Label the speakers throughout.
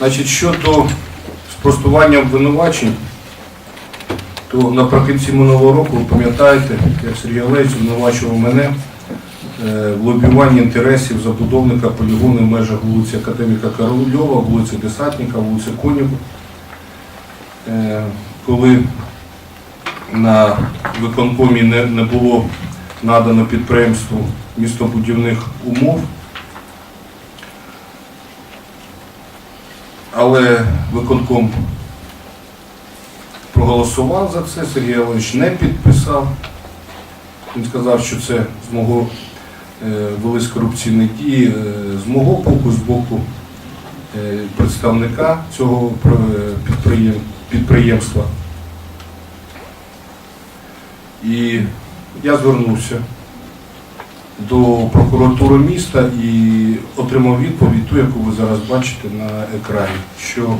Speaker 1: Значить, щодо спростування обвинувачень, то наприкінці минулого року, ви пам'ятаєте, як Сергій Олегович звинувачував мене е, в лобіюванні інтересів забудовника полігону в межах вулиці Академіка Корольова, вулиці Десантника, вулиці Конєва. Е, Коли на виконкомі не було надано підприємству містобудівних умов, але виконком проголосував за це, Сергій Іванович не підписав. Він сказав, що це з мого е, велись корупційні дії, е, з мого боку, з боку е, представника цього підприємства. І я звернувся до прокуратури міста і отримав відповідь, ту, яку ви зараз бачите на екрані, що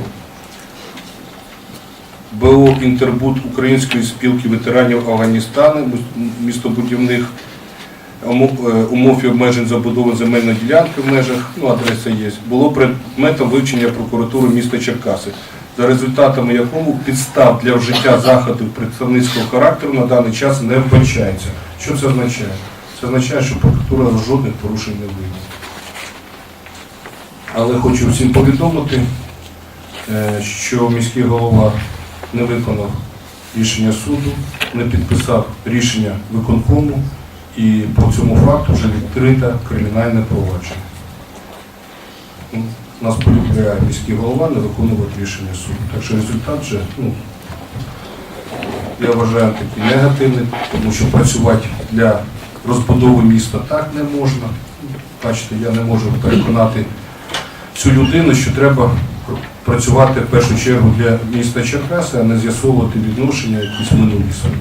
Speaker 1: БО Інтербуд Української спілки ветеранів Афганістану, містобудівних умов е, і обмежень забудови земельної ділянки в межах, ну адреса є, було предметом вивчення прокуратури міста Черкаси, за результатами якому підстав для вжиття заходів представницького характеру на даний час не вбачається. Що це означає? Це означає, що прокуратура жодних порушень не виявила. Але хочу всім повідомити, е, що міський голова не виконав рішення суду, не підписав рішення виконкому і по цьому факту вже відкрите кримінальне провадження. Ну, Нас полюбляє міський голова не виконувати рішення суду. Так що результат вже, ну, я вважаю, такий негативний, тому що працювати для розбудови міста так не можна. Бачите, я не можу переконати цю людину, що треба працювати в першу чергу для міста Черкаси, а не з'ясовувати відношення якісь минулі свої.